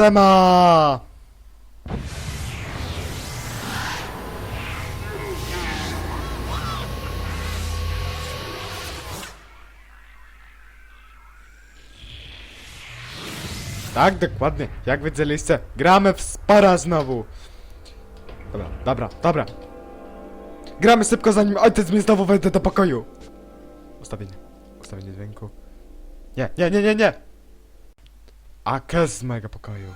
Sema! Tak, dokładnie. Jak widzieliście, gramy w spara znowu. Dobra, dobra, dobra. Gramy szybko, zanim ojciec mi znowu wejdzie do pokoju. Ustawienie. Ustawienie dźwięku. Nie, nie, nie, nie, nie! AK z mojego pokoju.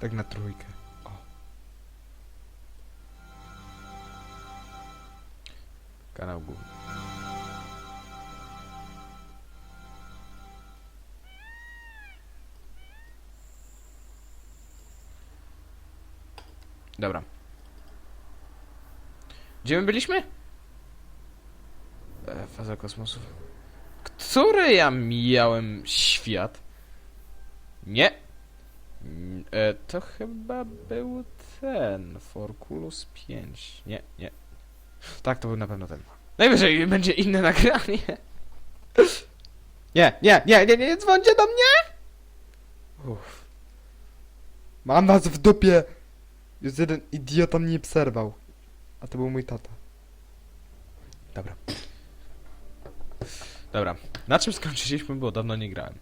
Tak na trójkę. O. Kanał główny. Dobra. Gdzie my byliśmy? E, faza kosmosu. Który ja mijałem świat? Nie. E, to chyba był ten. Forkulus 5. Nie, nie. Tak, to był na pewno ten. Najwyżej będzie inne nagranie. Nie, nie, nie, nie, nie, dzwońcie do mnie! Uff. Mam was w dupie! Już jeden idiota mnie przerwał. A to był mój tata. Dobra. Dobra. Na czym skończyliśmy, bo dawno nie grałem.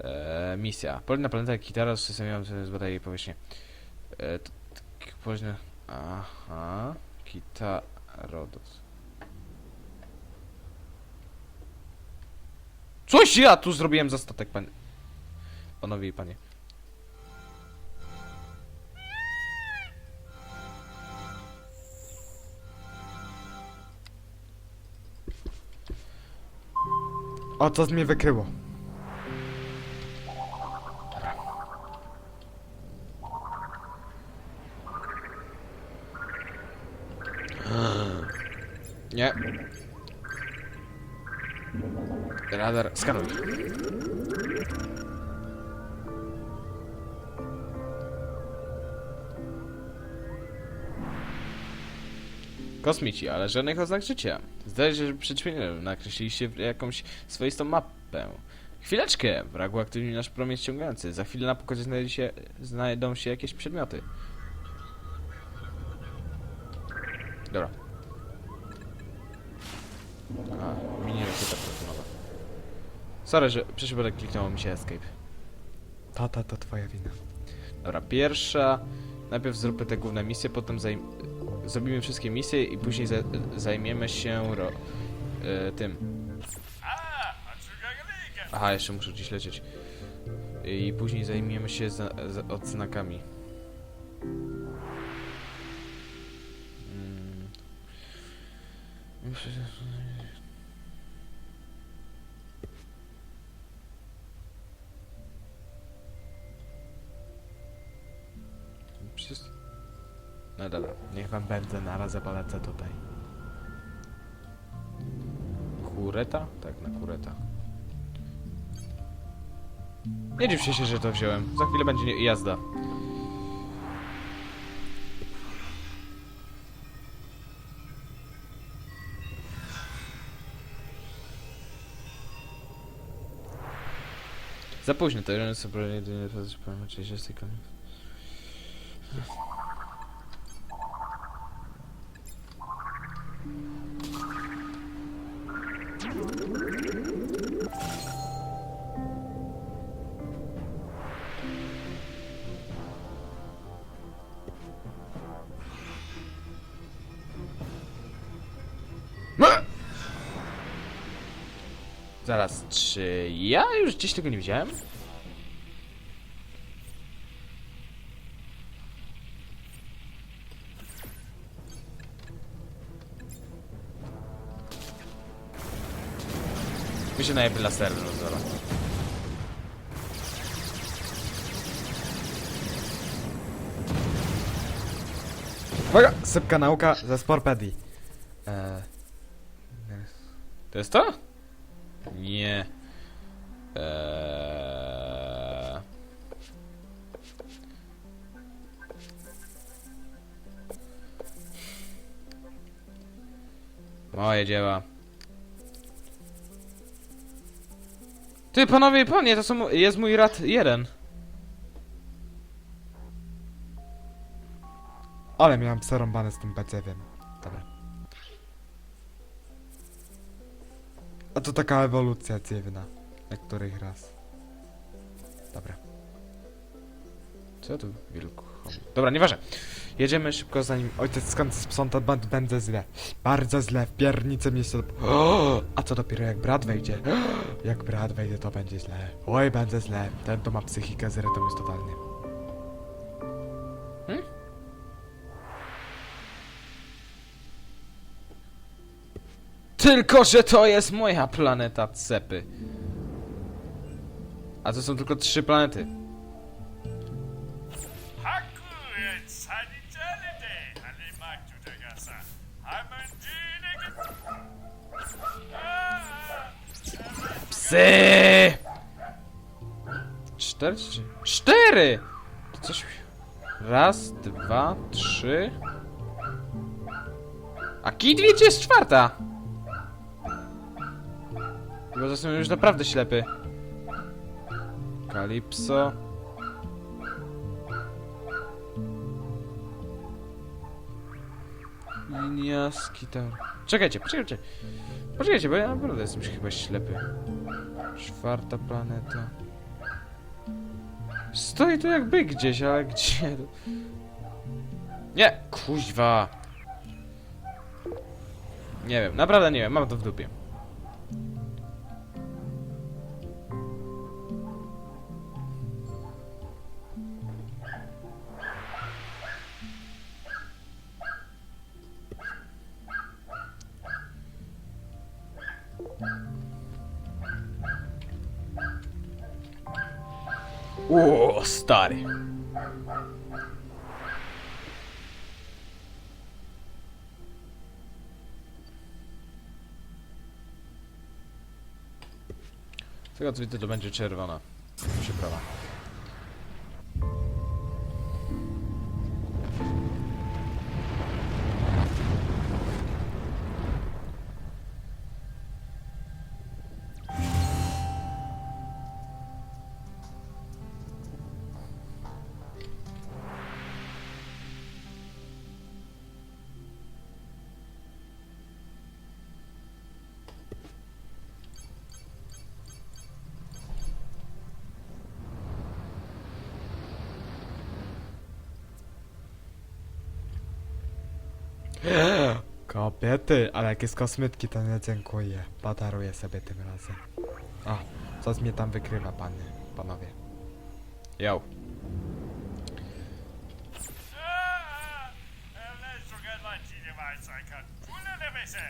Eee, misja. Polna planeta Kitara systemem z badaje powierzchnię. Eee, t- t- Późno... Aha. Kitarodos. Coś ja tu zrobiłem za statek, panie. Panowie i panie. O, co z mnie wykryło? Nie. Radar, skanuj. Kosmici, ale żadnych oznak życia. Zdaje się, że chwilą nakreśliliście jakąś swoistą mapę. Chwileczkę! Wrag uaktywnił nasz promień ściągający. Za chwilę na pokładzie znajdzie się, znajdą się jakieś przedmioty. Dobra. A, mini rakieta protonowa. Sorry, że przez przypadek kliknęło mi się escape. Tata, to twoja wina. Dobra, pierwsza... Najpierw zróbmy te główne misje, potem zajm... zrobimy wszystkie misje i później za... zajmiemy się ro... e, tym. Aha, jeszcze muszę gdzieś lecieć. I później zajmiemy się za... za... odznakami. Mm. No dobra, niech wam na razie polecę tutaj. Kureta? Tak, na kureta. Nie dziwcie się, że to wziąłem. Za chwilę będzie jazda. Za późno, to jeden sobie jedynie raz powiem, czy jest koniec. Zaraz, czy ja już gdzieś tego nie widziałem? Mi się najpierw laserem rozwala. Uwaga! Sypka nauka ze Sporpedii. Eee... To jest to? Nie. Eee... Moje dzieła. Ty, panowie i panie, to są, jest mój rad jeden. Ale miałem przerąbane z tym pecewiem. A to taka ewolucja dziwna. Na których raz. Dobra. Co tu, wilku? Dobra, nieważne. Jedziemy szybko zanim... Ojciec skąd sprząta band będzie źle. Bardzo źle, w piernicy mi się... A co dopiero jak brat wejdzie? Jak brat wejdzie to będzie źle. Oj, będzie źle. Ten to ma psychikę zrytą już totalnie. Tylko, że to jest moja planeta cepy. A to są tylko trzy planety. Psy! Cztery? Cztery! To coś... Raz, dwa, trzy... A Kidwicz jest czwarta! Bo jestem już naprawdę ślepy. Kalipso... Liniaski tam... Czekajcie, poczekajcie. Poczekajcie, bo ja naprawdę jestem chyba ślepy. Czwarta planeta. Stoi tu jak byk gdzieś, ale gdzie? Nie, kuźwa. Nie wiem, naprawdę nie wiem, mam to w dupie. O, stary. Z tego co widzę, to będzie czerwona przyprawa. Kobiety, ale jakie z kosmetki to nie dziękuję. Podaruję sobie tym razem. O, coś mnie tam wykrywa, panie, panowie. Yo.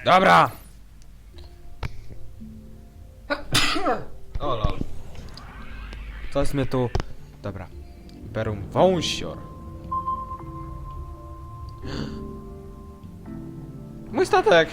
Dobra! O lol. Coś mnie tu... Dobra. Berum wąsior. Mój statek!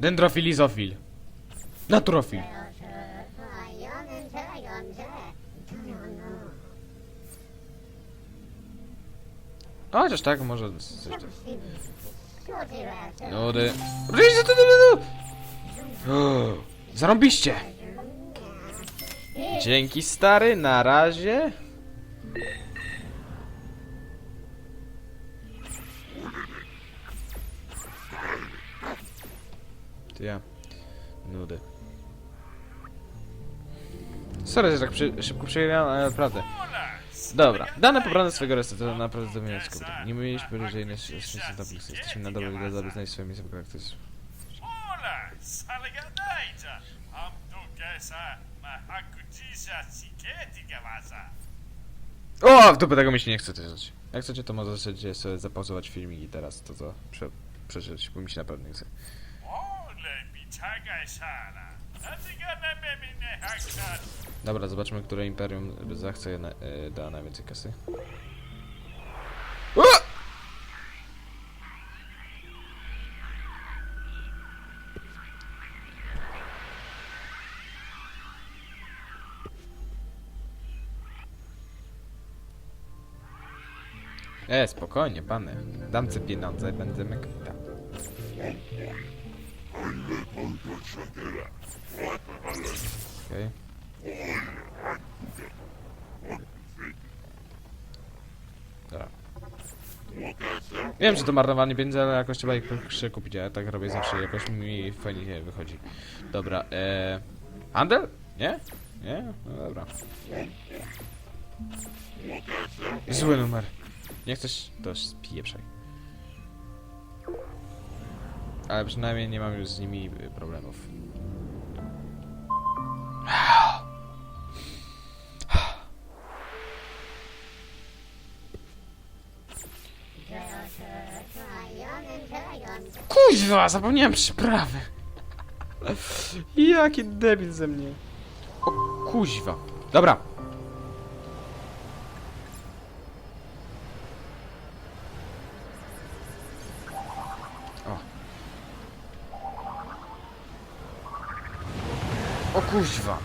Dendrofilizofil. Naturofil. A no, chociaż tak, może... Nudy. Ryzy, Zarąbiście! Dzięki stary, na razie. Ja. Nudy. Sorry, że tak przy, szybko przegrałem, ale naprawdę. Dobra, dane pobrane swojego restu to naprawdę dominujące kobiety. Nie mieliśmy ryżejnej szczęścia tablicy. Jesteśmy na dobrej drodze, aby znaleźć swoje miejsce w wasa. O, w dupę tego mi się nie chce też. Jak chcecie, to możecie sobie zapauzować filmik i teraz to co prze, przeżyć, bo mi się naprawdę nie chce. Dobra, zobaczmy, które imperium zachce na, y, da najwięcej kasy. O! E, spokojnie, pany. Dam ci pieniądze, będziemy kwita. Okej. Dobra. Wiem, że to marnowanie pieniędzy, ale jakoś trzeba ich przekupić, a ja tak robię zawsze, jakoś mi fajnie wychodzi. Dobra, e... Handel? Nie? Nie? No dobra. Zły numer. Nie chcesz? To spieprzaj. Ale przynajmniej nie mam już z nimi y, problemów. Kuźwa, zapomniałem przyprawy. Jaki debil ze mnie. O kuźwa. Dobra. Kuźwa.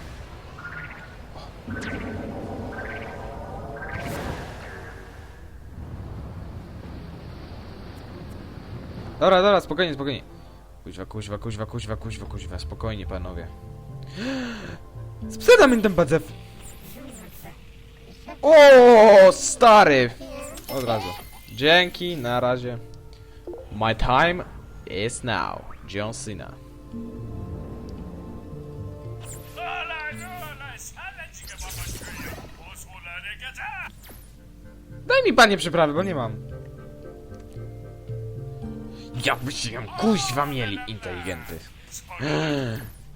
Dobra, dobra, spokojnie, spokojnie. Kuźwa, kuźwa, kuźwa, kuźwa, kuźwa, kuźwa, spokojnie panowie. Sprzedam im ten badzew. O, stary! Od razu. Dzięki, na razie. My time is now. John Cena. Daj mi panie przyprawy, bo nie mam. Jakbyście ją kuźwa mieli, inteligenty.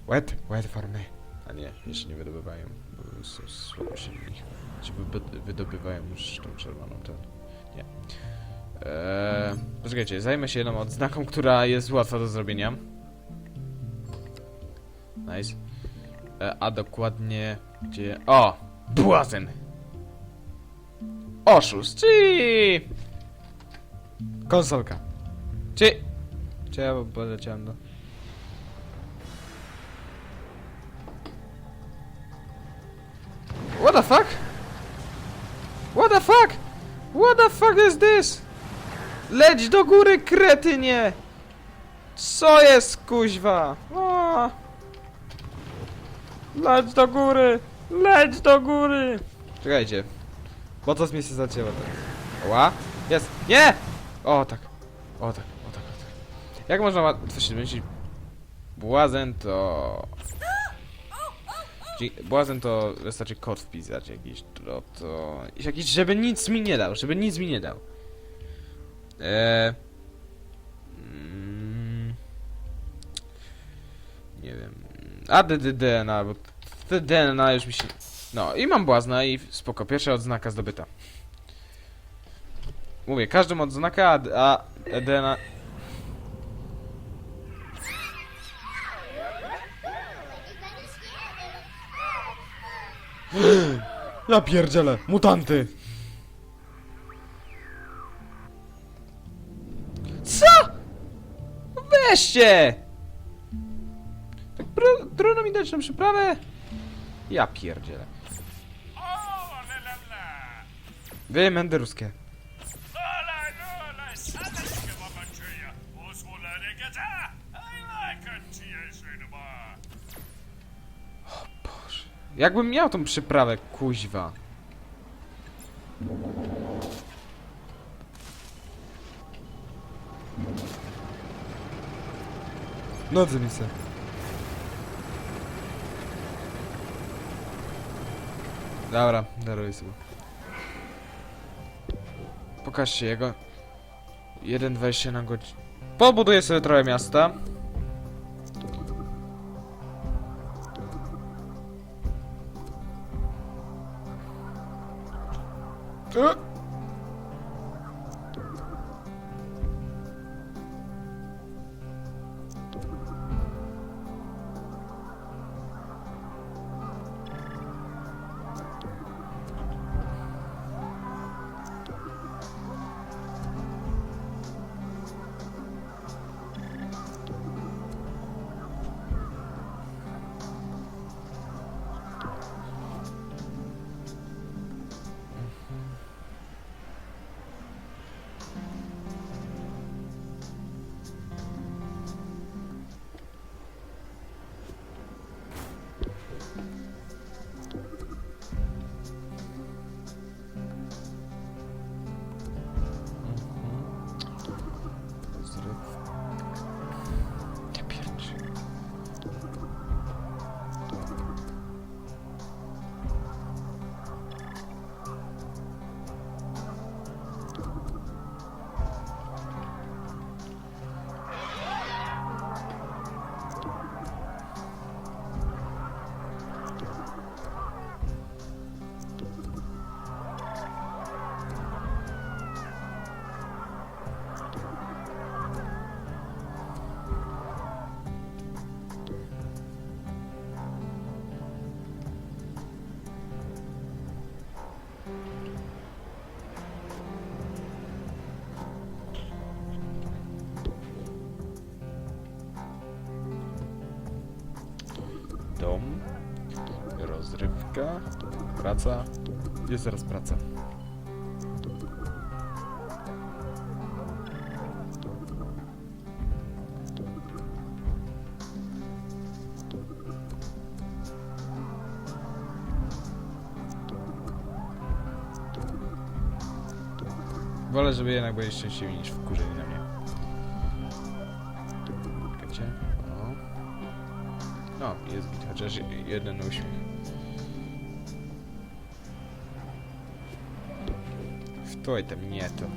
Wet, wet for me. A nie, jeszcze nie wydobywają, bo są słabo silni. Czy wy- wydobywają już tą czerwoną, ten... Nie. Eee, poczekajcie, zajmę się jedną odznaką, która jest łatwa do zrobienia. Nice. E, a dokładnie... Gdzie... O! Błazen! Oszust, czyli... Konsolka. Czy... Czy ja poleciałem do... What the fuck? What the fuck? What the fuck is this? Leć do góry, kretynie! Co jest, kuźwa? O! Leć do góry! Leć do góry! Czekajcie. To z mnie się zacięło teraz. Ła? Jest! Nie! O tak. O tak, o tak, o tak. Jak można łatwo się domyślić? Błazen to... Błazen to wystarczy kod wpisać jakiś, to, to... Jakiś, żeby nic mi nie dał, żeby nic mi nie dał. Eee... Mm, nie wiem... A, d, d, DNA, bo te DNA już mi się... No, i mam błazna i spoko, pierwsza odznaka zdobyta. Mówię, każdą odznakę, a, a DNA... Ja pierdzielę, mutanty. Co? Weźcie! Tak trudno mi dać na przyprawę? Ja pierdzielę. Like it, cię ma. Jakbym miał tą przyprawę, kuźwa. Nocy mi se. Dobra, daruję sobie. Pokażcie jego. 1,20 na godzinę. Pobuduję sobie trochę miasta. Rozrywka, praca. Jest zaraz praca. Wolę, żeby jednak byli szczęśliwi niż wkurzeni na mnie. Czekajcie. No, jest chociaż jeden uśmiech. что это мне это?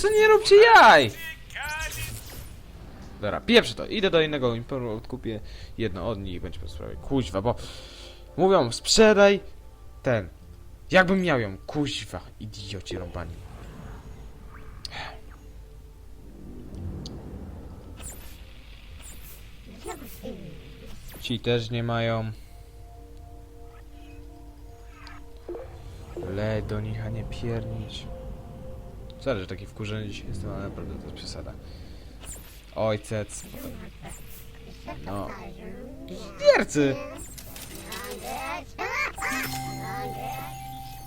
Sobie, nie róbcie jaj! Dobra, pieprzę to. Idę do innego imporu, odkupię jedno od nich i będzie po sprawie. Kuźwa, bo mówią, sprzedaj ten. Jakbym miał ją, kuźwa, idioci rąbani. Ci też nie mają. Le do nich, a nie piernić. Sorry, że taki wkurzony dzisiaj jestem, ale naprawdę to jest przesada. Ojciec. No. Wiercy!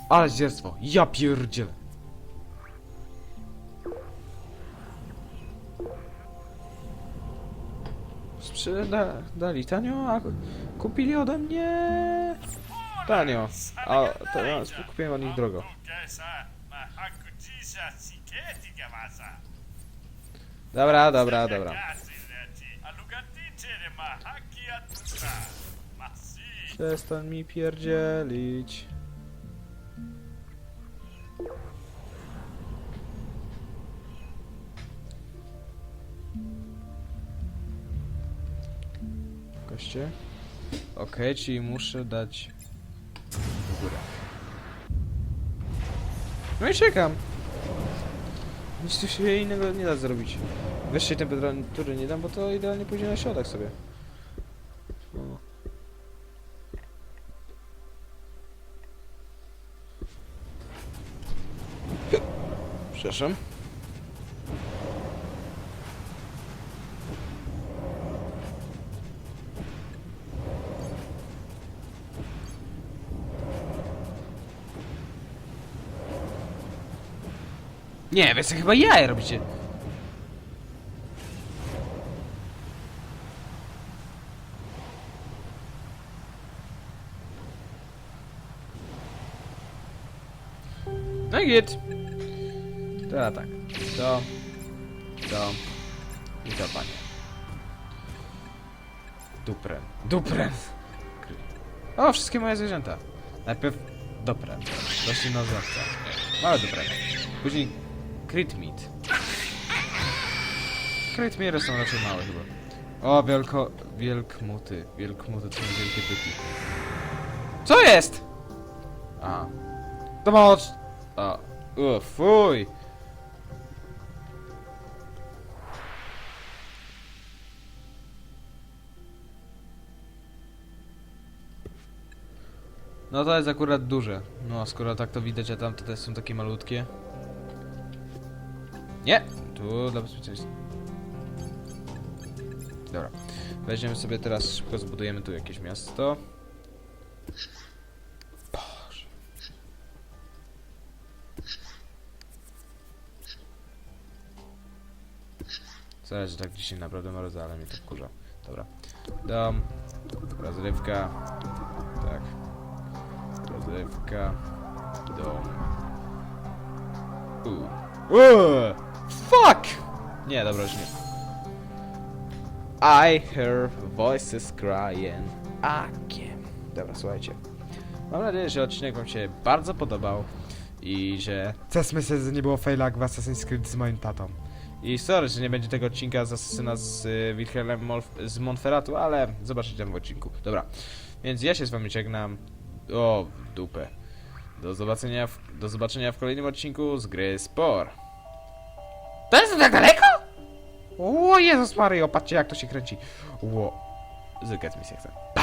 Ale zdzierstwo, ja pierdzielę. Sprzedali tanio, a kupili ode mnie tanio. A ja kupiłem od nich drogo. Dobra, dobra, dobra. Przestań mi pierdzielić. Koście? Okej, czyli muszę dać w górę. No i czekam. Nic tu się innego nie da zrobić. Wyższej temperatury nie dam, bo to idealnie pójdzie na środek sobie. Przepraszam. Nie, sobie chyba jaja robicie. No i git. Teraz tak. To. To. I to panie. Dupren. Dupren! O, wszystkie moje zwierzęta. Najpierw Dopren. Roślinozawca. Małe Dopren. Później Crit Meat. Crit są raczej małe chyba. O, wielko... Wielkmuty. Wielkmuty to są wielkie byki. Co jest? A. To mało... A. U, fuj! No to jest akurat duże. No, skoro tak to widać, a tamte też są takie malutkie. Nie! Tu dla bezpieczeństwa. Dobra. Weźmiemy sobie teraz, szybko zbudujemy tu jakieś miasto. Boże. Zaraz, że tak dzisiaj naprawdę mroza, ale mnie to wkurza. Dobra. Dom. Rozrywka. Tak. Rozrywka. Dom. Uuu. Uuu fuck! Nie, dobra, już nie. I hear voices crying again. Dobra, słuchajcie. Mam nadzieję, że odcinek wam się bardzo podobał i że... Cesmy że nie było failak w Assassin's Creed z moim tatą. I sorry, że nie będzie tego odcinka z Asasyna z y, Wilhelmem Molf z Monferatu, ale zobaczycie w odcinku. Dobra, więc ja się z wami żegnam. O, dupę. Do zobaczenia w, do zobaczenia w kolejnym odcinku z gry Spore. To jest tak daleko? O Jezus Mario, patrzcie jak to się kręci. Ło. Zygać mi się chce. Pa!